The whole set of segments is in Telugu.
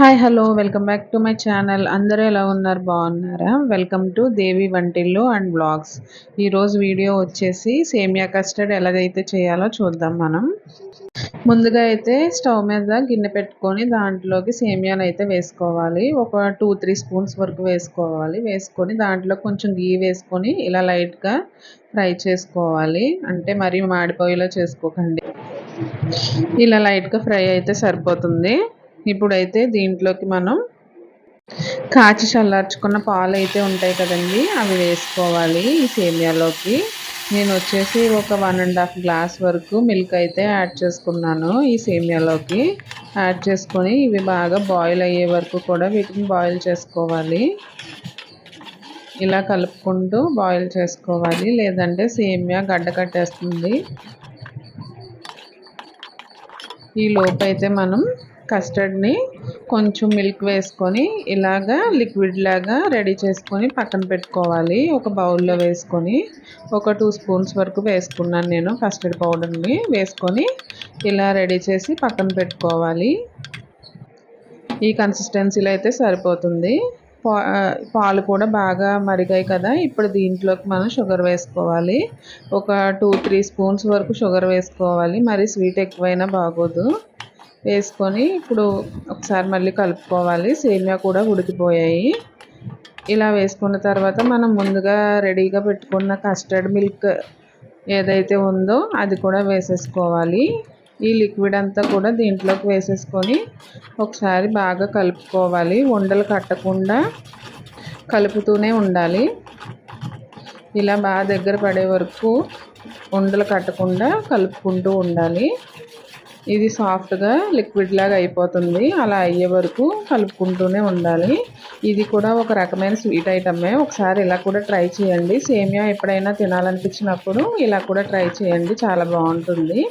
Hi hello welcome back to my channel. అందరూ ఎలా ఉన్నారు? బాగున్నారా? వెల్కమ్ టు దేవి వంటిల్లు అండ్ బ్లాగ్స్. ఈరోజు వీడియో వచ్చేసి సేమియా కస్టర్డ్ ఎలాగైతే చేయాలో చూద్దాం మనం. ముందుగా అయితే స్టవ్ మీద గిన్నె పెట్టుకొని దాంట్లోకి సేమియాను అయితే వేసుకోవాలి. ఒక టూ త్రీ స్పూన్స్ వరకు వేసుకోవాలి. వేసుకొని దాంట్లో కొంచెం గీ వేసుకొని ఇలా లైట్గా ఫ్రై చేసుకోవాలి. అంటే మరీ మాడిపోయేలా చేసుకోకండి. ఇలా లైట్గా ఫ్రై అయితే సరిపోతుంది. ఇప్పుడైతే దీంట్లోకి మనం కాచి చల్లార్చుకున్న పాలు అయితే ఉంటాయి కదండి అవి వేసుకోవాలి ఈ సేమియాలోకి. నేను వచ్చేసి ఒక వన్ అండ్ హాఫ్ గ్లాస్ వరకు మిల్క్ అయితే యాడ్ చేసుకున్నాను ఈ సేమియాలోకి. యాడ్ చేసుకొని ఇవి బాగా బాయిల్ అయ్యే వరకు కూడా వీటిని బాయిల్ చేసుకోవాలి. ఇలా కలుపుకుంటూ బాయిల్ చేసుకోవాలి లేదంటే సేమియా గడ్డ కట్టేస్తుంది. ఈ లోపు అయితే మనం కస్టర్డ్ని కొంచెం మిల్క్ వేసుకొని ఇలాగా లిక్విడ్ లాగా రెడీ చేసుకొని పక్కన పెట్టుకోవాలి. ఒక బౌల్లో వేసుకొని ఒక టూ స్పూన్స్ వరకు వేసుకున్నాను నేను కస్టర్డ్ పౌడర్ని వేసుకొని ఇలా రెడీ చేసి పక్కన పెట్టుకోవాలి. ఈ కన్సిస్టెన్సీలో అయితే సరిపోతుంది. పాలు కూడా బాగా మరిగాయి కదా ఇప్పుడు దీంట్లోకి మనం షుగర్ వేసుకోవాలి. ఒక టూ త్రీ స్పూన్స్ వరకు షుగర్ వేసుకోవాలి. మరి స్వీట్ ఎక్కువైనా బాగోదు. వేసుకొని ఇప్పుడు ఒకసారి మళ్ళీ కలుపుకోవాలి. సేమియా కూడా ఉడికిపోయాయి. ఇలా వేసుకున్న తర్వాత మనం ముందుగా రెడీగా పెట్టుకున్న కస్టర్డ్ మిల్క్ ఏదైతే ఉందో అది కూడా వేసేసుకోవాలి. ఈ లిక్విడ్ అంతా కూడా దీంట్లోకి వేసేసుకొని ఒకసారి బాగా కలుపుకోవాలి. ఉండలు కట్టకుండా కలుపుతూనే ఉండాలి. ఇలా బాగా దగ్గర పడే వరకు ఉండలు కట్టకుండా కలుపుకుంటూ ఉండాలి. ఇది సాఫ్ట్గా లిక్విడ్ లాగా అయిపోతుంది. అలా అయ్యే వరకు కలుపుకుంటూనే ఉండాలి. ఇది కూడా ఒక రకమైన స్వీట్ ఐటమే. ఒకసారి ఇలా కూడా ట్రై చేయండి. సేమియా ఎప్పుడైనా తినాలనిపించినప్పుడు ఇలా కూడా ట్రై చేయండి. చాలా బాగుంటుంది.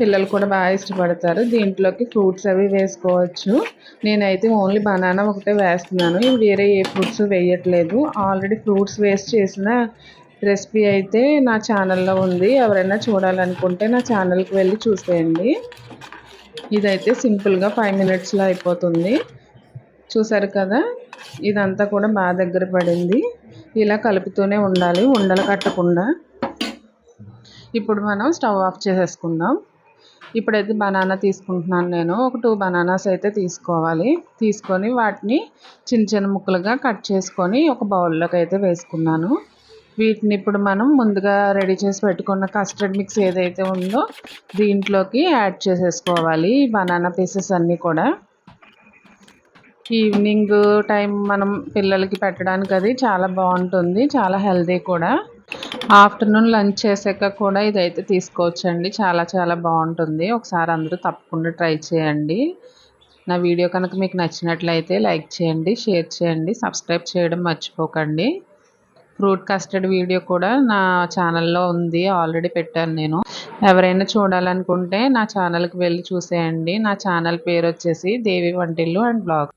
పిల్లలు కూడా బాగా ఇష్టపడతారు. దీంట్లోకి ఫ్రూట్స్ అవి వేసుకోవచ్చు. నేనైతే ఓన్లీ బనానా ఒకటే వేస్తున్నాను. వేరే ఏ ఫ్రూట్స్ వేయట్లేదు. ఆల్రెడీ ఫ్రూట్స్ వేస్ట్ చేసిన రెసిపీ అయితే నా ఛానల్లో ఉంది. ఎవరైనా చూడాలనుకుంటే నా ఛానల్కి వెళ్ళి చూసేయండి. ఇదైతే సింపుల్గా ఫైవ్ మినిట్స్లో అయిపోతుంది. చూసారు కదా? ఇదంతా కూడా బాగా దగ్గర పడింది. ఇలా కలుపుతూనే ఉండాలి ఉండలు కట్టకుండా. ఇప్పుడు మనం స్టవ్ ఆఫ్ చేసేసుకుందాం. ఇప్పుడైతే బనానా తీసుకుంటున్నాను నేను. ఒక టూ బనానాస్ అయితే తీసుకోవాలి. తీసుకొని వాటిని చిన్న చిన్న ముక్కలుగా కట్ చేసుకొని ఒక బౌల్లోకి అయితే వేసుకున్నాను. వీటిని ఇప్పుడు మనం ముందుగా రెడీ చేసి పెట్టుకున్న కస్టర్డ్ మిక్స్ ఏదైతే ఉందో దీంట్లోకి యాడ్ చేసేసుకోవాలి బనానా పీసెస్ అన్నీ కూడా. ఈవినింగ్ టైం మనం పిల్లలకి పెట్టడానికి అది చాలా బాగుంటుంది చాలా హెల్దీ కూడా. ఆఫ్టర్నూన్ లంచ్ చేసాక కూడా ఇదైతే తీసుకోవచ్చండి చాలా చాలా బాగుంటుంది. ఒకసారి అందరూ తప్పకుండా ట్రై చేయండి. నా వీడియో కనుక మీకు నచ్చినట్లయితే లైక్ చేయండి షేర్ చేయండి సబ్స్క్రైబ్ చేయడం మర్చిపోకండి. ఫ్రూట్ కస్టర్డ్ వీడియో కూడా నా ఛానల్లో ఉంది ఆల్రెడీ పెట్టాను నేను. ఎవరైనా చూడాలనుకుంటే నా ఛానల్కి వెళ్ళి చూసేయండి. నా ఛానల్ పేరు వచ్చేసి దేవి వంటిల్లు అండ్ బ్లాగ్.